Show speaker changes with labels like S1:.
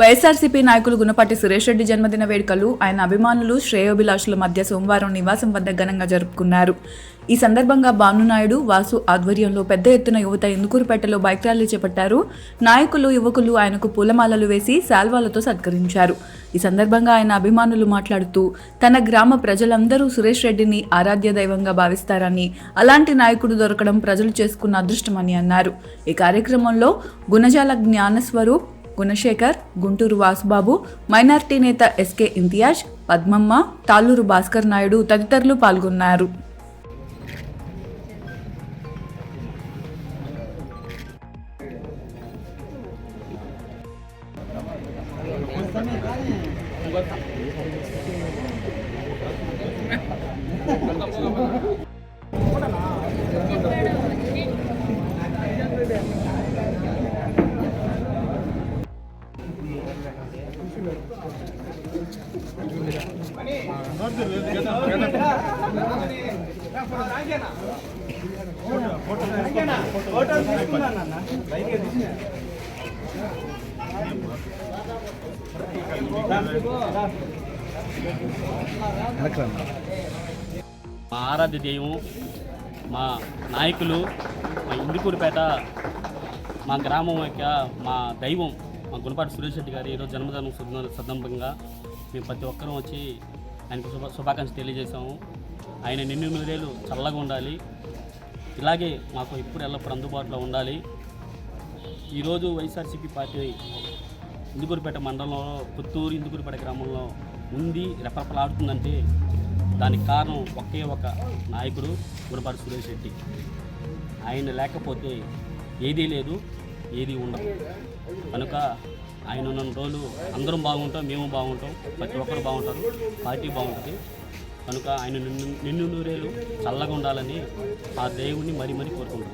S1: వైఎస్ఆర్సీపీ నాయకులు గుణపాటి సురేష్ రెడ్డి జన్మదిన వేడుకలు ఆయన అభిమానులు శ్రేయోభిలాషుల మధ్య సోమవారం నివాసం వద్ద ఘనంగా జరుపుకున్నారు. ఈ సందర్భంగా భానునాయుడు వాసు ఆధ్వర్యంలో పెద్ద ఎత్తున యువత ఇందుకూరుపేటలో బైక్ ర్యాలీ చేపట్టారు. నాయకులు యువకులు ఆయనకు పూలమాలలు వేసి శాల్వాలతో సత్కరించారు. ఈ సందర్భంగా ఆయన అభిమానులు మాట్లాడుతూ తన గ్రామ ప్రజలందరూ సురేష్ రెడ్డిని ఆరాధ్య దైవంగా భావిస్తారని అలాంటి నాయకుడు దొరకడం ప్రజలు చేసుకున్న అదృష్టమని అన్నారు. ఈ కార్యక్రమంలో గుణజాల జ్ఞానస్వరూప్ గుణశేఖర్ గుంటూరు వాసుబాబు మైనార్టీ నేత ఎస్కే ఇంతియాజ్ పద్మమ్మ తాళ్ళూరు భాస్కర్ నాయుడు తదితరులు పాల్గొన్నారు.
S2: మా ఆరాధ్య దైవం మా నాయకులు మా ఇందుకూరుపేట మా గ్రామం యొక్క మా దైవం మా గుణపాటి సురేష్ రెడ్డి గారి ఈరోజు జన్మదినం సందర్భంగా మేము ప్రతి ఒక్కరూ వచ్చి ఆయనకు శుభ శుభాకాంక్షలు తెలియజేశాము. ఆయన నిన్ను చల్లగా ఉండాలి. ఇలాగే మాకు ఇప్పుడు ఎల్లప్పుడు అందుబాటులో ఉండాలి. ఈరోజు వైఎస్ఆర్సీపీ పార్టీ ఇందుకూరుపేట మండలంలో పుత్తూరు ఇందుకూరుపేట గ్రామంలో ఉంది రెపరెపలాడుతుందంటే దానికి కారణం ఒకే ఒక నాయకుడు గురపాటి సురేష్ రెడ్డి. ఆయన లేకపోతే ఏదీ లేదు. ఏది ఉండదు. కనుక ఆయన ఉన్న రోజులు అందరం బాగుంటాం మేము బాగుంటాం ప్రతి ఒక్కరు బాగుంటారు పార్టీ బాగుంటుంది. కనుక ఆయన నిన్ను నిన్ను నూరేలు చల్లగా ఉండాలని ఆ దేవుణ్ణి మరీ మరీ కోరుకుంటాం